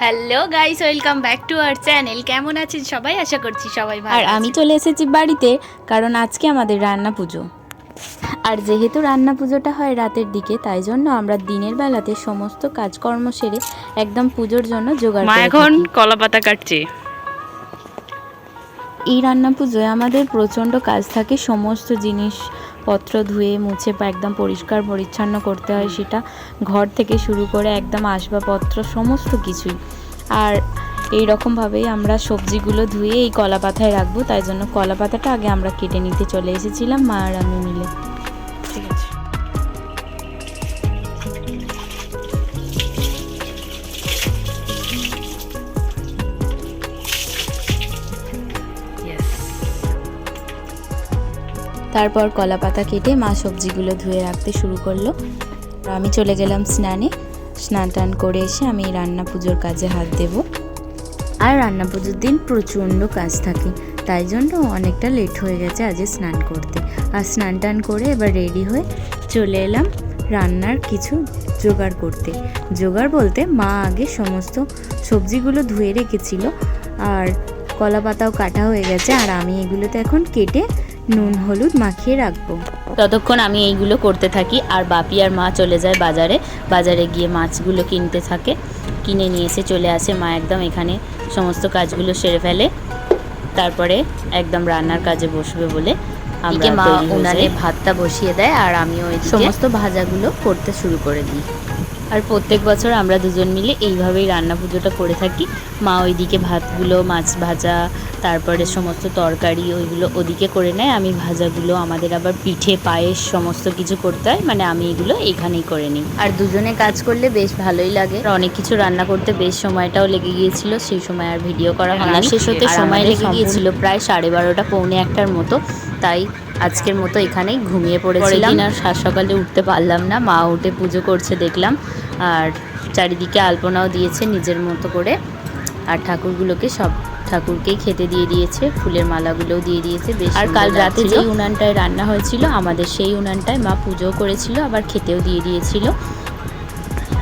Hello guys welcome back to our channel কেমন আছেন সবাই? আশা করছি সবাই ভালো আর আমি চলে এসেছি বাড়িতে কারণ আজকে আমাদের রান্না পুজো। আর যেহেতু রান্না পুজোটা হয় রাতের দিকে তাই জন্য আমরা দিনের বেলাতে সমস্ত কাজকর্ম সেরে একদম পুজোর জন্য জোগাড় মা এখন কলাপাতা কলা পাতা কাটছে। এই রান্না পুজোয় আমাদের প্রচণ্ড কাজ থাকে। সমস্ত জিনিসপত্র ধুয়ে, মুছে একদম পরিষ্কার পরিচ্ছন্ন করতে হয় সেটা। ঘর থেকে শুরু করে একদম আসবাবপত্র, সমস্ত কিছুই। আর এই রকমভাবেই আমরা সবজিগুলো ধুয়ে এই কলা পাতায় রাখব। তাই জন্য কলা পাতাটা আগে আমরা কেটে নিতে চলে এসেছিলাম, মা আর আমি মিলে। ঠিক আছে। তারপর কলা পাতা কেটে মা সবজিগুলো ধুয়ে রাখতে শুরু করল। আমি চলে গেলাম স্নানে। স্নান টান করে এসে আমি রান্না পুজোর কাজে হাত দেব। আর রান্না পুজোর দিন প্রচণ্ড কাজ থাকে, তাই জন্য অনেকটা লেট হয়ে গেছে আজ স্নান করতে। আর স্নান টান করে এবার রেডি হয়ে চলে এলাম রান্নার কিছু জোগাড় করতে। জোগাড় বলতে মা আগে সমস্ত সবজিগুলো ধুয়ে রেখেছিল, আর কলা পাতাও কাটা হয়ে গেছে, আর আমি এগুলোতে এখন কেটে নুন হলুদ মাখিয়ে রাখব। ততক্ষণ আমি এইগুলো করতে থাকি আর বাপি আর মা চলে যায় বাজারে। বাজারে গিয়ে মাছগুলো কিনতে থাকে। কিনে নিয়ে এসে চলে আসে মা একদম এখানে সমস্ত কাজগুলো সেরে ফেলে। তারপরে একদম রান্নার কাজে বসবে বলে আমাকে মা উনানে ভাতটা বসিয়ে দেয় আর আমি ওই সমস্ত ভাজাগুলো করতে শুরু করে দিই। আর প্রত্যেক বছর আমরা দুজন মিলে এইভাবেই রান্না পুজোটা করে থাকি। মা ওইদিকে ভাতগুলো মাছ ভাজা তারপরে সমস্ত তরকারি ওইগুলো ওদিকে করে নেয়। আমি ভাজাগুলো আমাদের আবার পিঠে পায়েস সমস্ত কিছু করতে হয়। মানে আমি এগুলো এখানেই করে নিই। আর দুজনে কাজ করলে বেশ ভালোই লাগে। আর অনেক কিছু রান্না করতে বেশ সময়টাও লেগে গিয়েছিল। সেই সময় আর ভিডিও করা হয় না শেষ হতে সময় লেগে গিয়েছিল প্রায় সাড়ে বারোটা পৌনে একটার মতো। তাই আজকের মতো এখানেই ঘুমিয়ে পড়েছিলাম। আর সাত সকালে উঠতে পারলাম না মা উঠে পুজো করছে দেখলাম। আর চারিদিকে আলপনাও দিয়েছে নিজের মতো করে। আর ঠাকুরগুলোকে সব ঠাকুরকেই খেতে দিয়ে দিয়েছে ফুলের মালাগুলোও দিয়ে দিয়েছে বেশ আর কাল রাতে। যেই উনানটায় রান্না হয়েছিল আমাদের সেই উনানটায় মা পুজো করেছিল আবার খেতেও দিয়ে দিয়েছিল।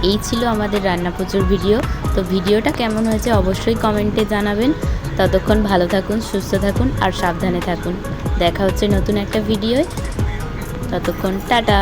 এই ছিল আমাদের রান্না পুজোর ভিডিও। তো ভিডিওটা কেমন হয়েছে অবশ্যই কমেন্টে জানাবেন। ততক্ষণ ভালো থাকুন, সুস্থ থাকুন আর সাবধানে থাকুন। দেখা হচ্ছে নতুন একটা ভিডিওয়। ততক্ষণ টাটা।